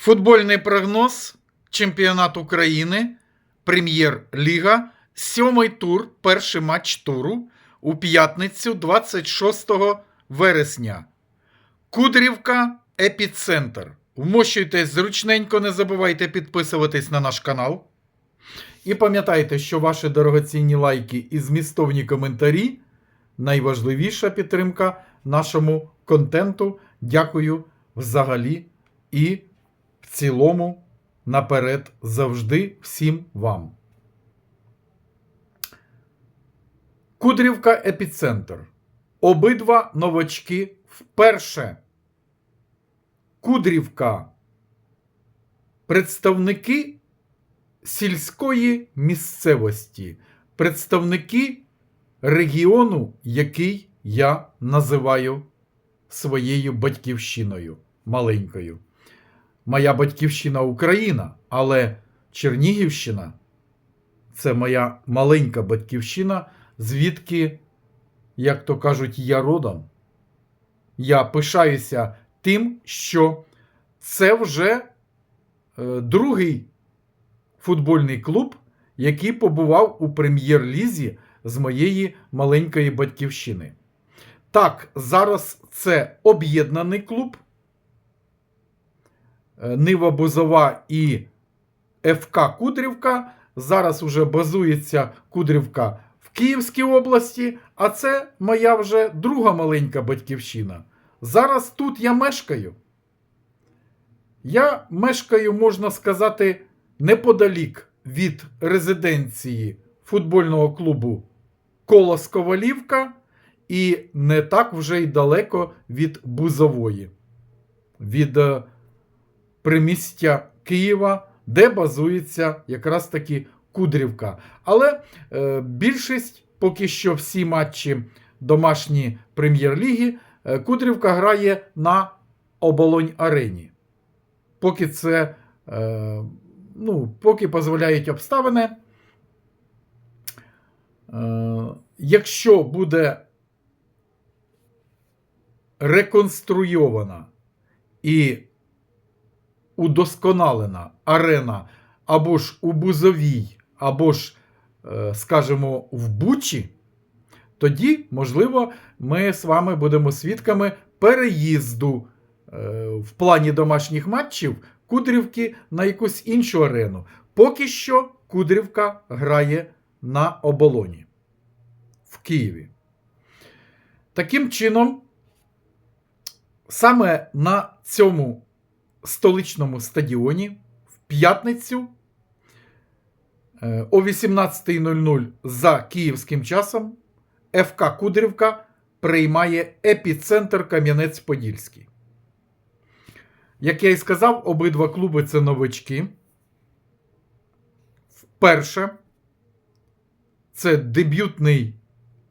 Футбольний прогноз Чемпіонат України, Прем'єр-ліга, сьомий тур, перший матч туру у п'ятницю 26 вересня. Кудрівка Епіцентр. Вмощуйтесь зручненько, не забувайте підписуватись на наш канал. І пам'ятайте, що ваші дорогоцінні лайки і змістовні коментарі найважливіша підтримка нашому контенту. Дякую взагалі і в цілому наперед завжди всім вам. Кудрівка Епіцентр. Обидва новачки вперше. Кудрівка. Представники сільської місцевості, представники регіону, який я називаю своєю батьківщиною маленькою. Моя батьківщина Україна, але Чернігівщина це моя маленька батьківщина, звідки, як то кажуть, я родом. Я пишаюся тим, що це вже е, другий футбольний клуб, який побував у прем'єр-лізі з моєї маленької батьківщини. Так, зараз це об'єднаний клуб. Е, Нива Бузова і ФК Кудрівка. Зараз уже базується Кудрівка в Київській області, а це моя вже друга маленька батьківщина. Зараз тут я мешкаю. Я мешкаю, можна сказати, неподалік від резиденції футбольного клубу Колос Ковалівка і не так вже й далеко від Бузової, від е, примістя Києва, де базується якраз таки Кудрівка. Але е, більшість, поки що всі матчі домашні прем'єр-ліги, е, Кудрівка грає на оболонь арені. Поки це, е, ну, поки дозволяють обставини. Е, якщо буде реконструйована і удосконалена арена або ж у Бузовій, або ж, е, скажімо, в Бучі, тоді, можливо, ми з вами будемо свідками переїзду е, в плані домашніх матчів Кудрівки на якусь іншу арену. Поки що Кудрівка грає на оболоні в Києві. Таким чином, саме на цьому столичному стадіоні в п'ятницю е, о 18.00 за київським часом ФК Кудрівка приймає епіцентр Кам'янець-Подільський. Як я і сказав, обидва клуби це новачки. Вперше це дебютний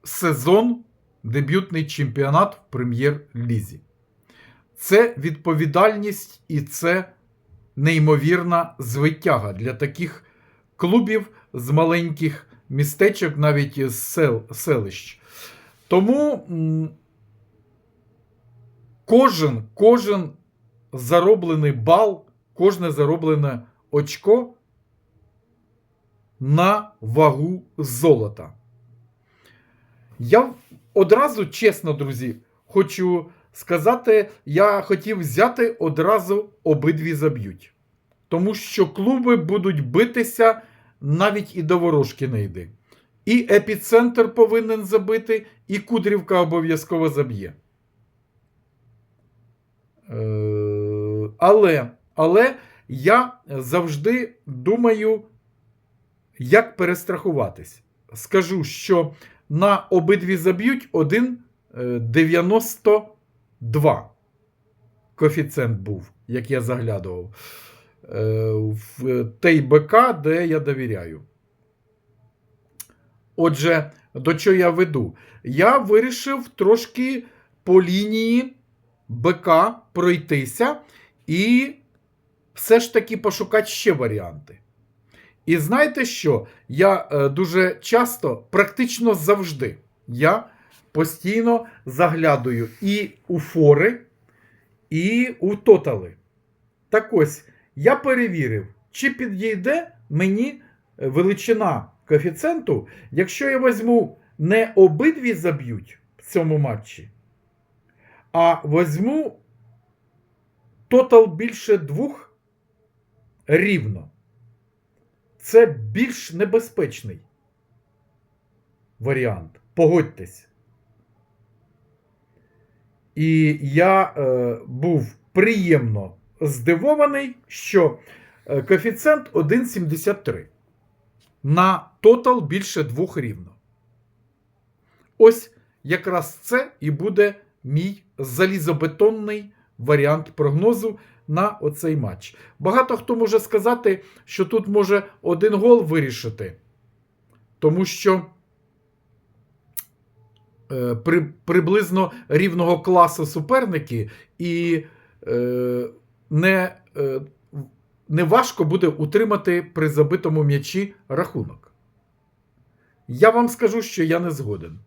сезон, дебютний чемпіонат в прем'єр-лізі. Це відповідальність і це неймовірна звитяга для таких клубів з маленьких містечок, навіть з сел, селищ. Тому кожен, кожен зароблений бал, кожне зароблене очко на вагу золота. Я одразу, чесно, друзі, хочу сказати, я хотів взяти одразу обидві заб'ють. Тому що клуби будуть битися навіть і до ворожки не йди. І епіцентр повинен забити, і Кудрівка обов'язково заб'є. Е, Але, але я завжди думаю, як перестрахуватись. Скажу, що на обидві заб'ють 1,92 коефіцієнт був, як я заглядував. Е, В той БК, де я довіряю. Отже, до чого я веду? Я вирішив трошки по лінії БК пройтися і все ж таки пошукати ще варіанти. І знаєте що? Я е, дуже часто, практично завжди, я постійно заглядую і у фори, і у тотали. Так ось, я перевірив, чи підійде мені е, величина коефіцієнту, якщо я візьму не обидві заб'ють в цьому матчі, а візьму тотал більше двох рівно. Це більш небезпечний варіант. Погодьтесь. І я е, був приємно здивований, що е, коефіцієнт 1,73 на тотал більше двох рівно. Ось якраз це і буде мій залізобетонний варіант прогнозу на оцей матч. Багато хто може сказати, що тут може один гол вирішити, тому що при, приблизно рівного класу суперники, і е, не, е, не важко буде утримати при забитому м'ячі рахунок. Я вам скажу, що я не згоден.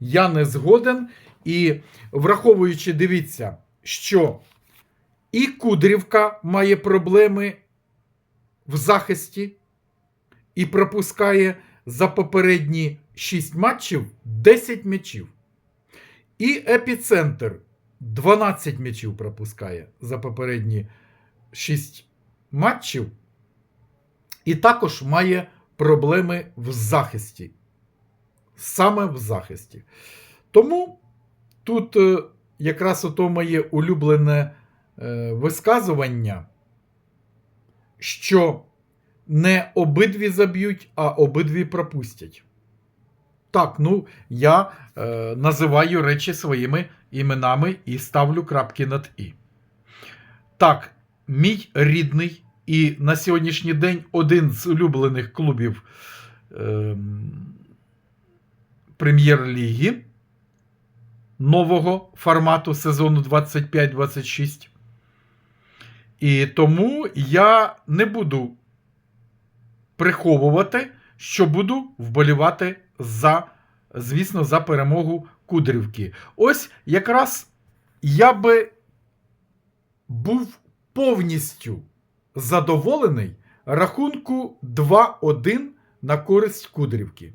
Я не згоден, і враховуючи, дивіться, що і Кудрівка має проблеми в захисті і пропускає за попередні 6 матчів 10 м'ячів. І епіцентр 12 м'ячів пропускає за попередні 6 матчів. І також має проблеми в захисті. Саме в захисті. Тому тут е, якраз ото моє улюблене е, висказування, що не обидві заб'ють, а обидві пропустять. Так, ну я е, називаю речі своїми іменами і ставлю крапки над І. Так, мій рідний і на сьогоднішній день один з улюблених клубів е, прем'єр-ліги нового формату сезону 25-26. І тому я не буду приховувати, що буду вболівати за, звісно, за перемогу Кудрівки. Ось якраз я би був повністю задоволений рахунку 2-1 на користь Кудрівки.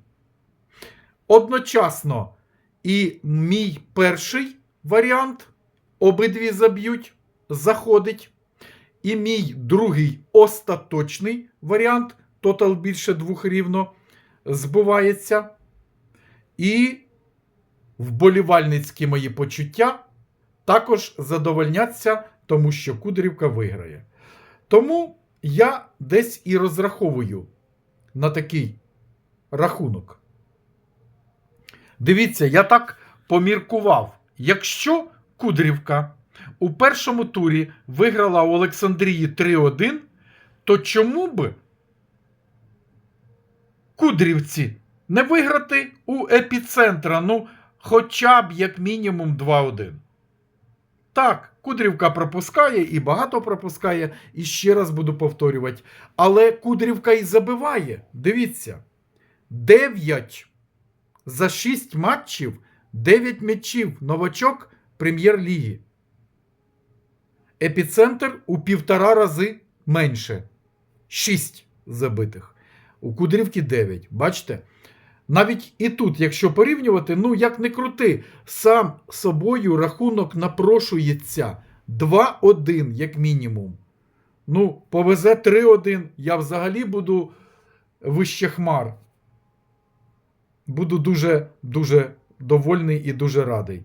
Одночасно і мій перший варіант обидві заб'ють, заходить. І мій другий остаточний варіант, тотал більше двох рівно, збувається. І вболівальницькі мої почуття також задовольняться, тому що Кудрівка виграє. Тому я десь і розраховую на такий рахунок. Дивіться, я так поміркував. Якщо Кудрівка у першому турі виграла у Олександрії 3-1, то чому б Кудрівці не виграти у епіцентра, ну, хоча б як мінімум 2-1? Так, Кудрівка пропускає і багато пропускає, і ще раз буду повторювати. Але Кудрівка і забиває. Дивіться. 9 за 6 матчів 9 м'ячів новачок прем'єр-ліги. Епіцентр у півтора рази менше. 6 забитих. У Кудрівки 9. Бачите? Навіть і тут, якщо порівнювати, ну як не крути, сам собою рахунок напрошується 2-1, як мінімум. Ну, повезе 3-1, я взагалі буду вище хмар. Буду дуже дуже довольний і дуже радий.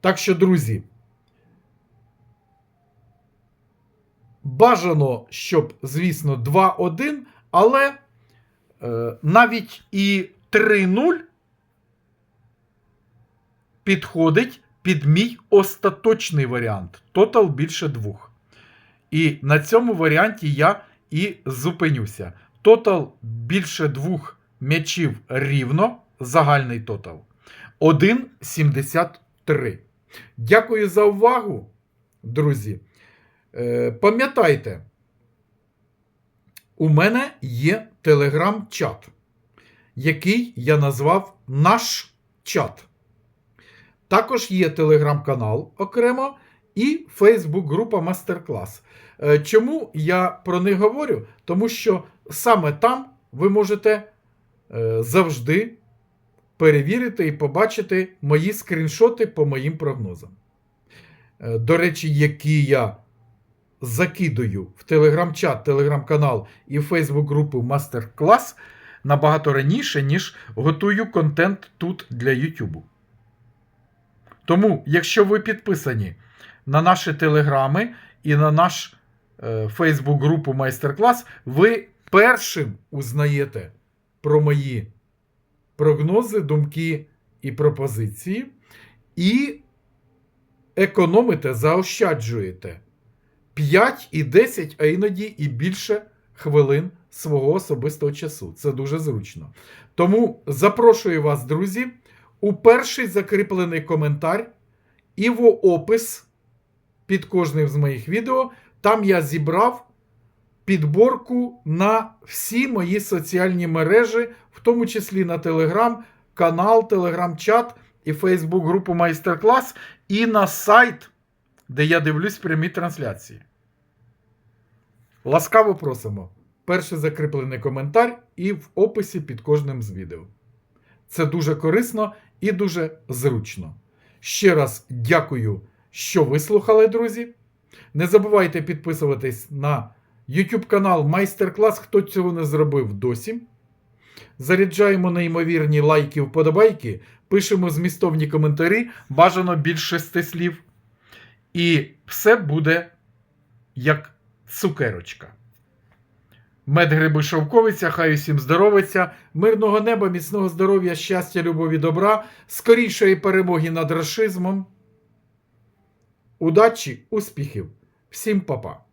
Так що, друзі, бажано, щоб, звісно, 2-1, але е, навіть і 3-0 підходить під мій остаточний варіант. Тотал більше двох. І на цьому варіанті я і зупинюся. Тотал більше двох м'ячів рівно, загальний тотал 1,73. Дякую за увагу, друзі. Е, Пам'ятайте, у мене є телеграм-чат, який я назвав наш чат. Також є телеграм-канал окремо і Facebook група Мастер-клас. Е, Чому я про них говорю? Тому що саме там ви можете е, завжди перевірити і побачити мої скріншоти по моїм прогнозам. Е, До речі, які я закидую в телеграм-чат, телеграм-канал і в Фейсбук групу Мастер-клас набагато раніше, ніж готую контент тут для Ютубу. Тому, якщо ви підписані на наші телеграми і на наш е, Фейсбук групу майстер-клас, ви першим узнаєте про мої прогнози, думки і пропозиції, і економите, заощаджуєте 5 і 10, а іноді і більше хвилин свого особистого часу. Це дуже зручно. Тому запрошую вас, друзі, у перший закріплений коментар і в опис під кожним з моїх відео. Там я зібрав підборку на всі мої соціальні мережі, в тому числі на Телеграм, канал, Телеграм-чат і Фейсбук групу майстер-клас, і на сайт, де я дивлюсь прямі трансляції. Ласкаво просимо. Перший закріплений коментар і в описі під кожним з відео. Це дуже корисно і дуже зручно. Ще раз дякую, що вислухали, друзі. Не забувайте підписуватись на YouTube канал Майстер-клас, хто цього не зробив досі. Заряджаємо неймовірні лайки, вподобайки, пишемо змістовні коментарі, бажано більш шести слів. І все буде як цукерочка. Мед гриби шовковиця, хай усім здоровиться, мирного неба, міцного здоров'я, щастя, любові, добра, скорішої перемоги над рашизмом. Удачі, успіхів! Всім па-па!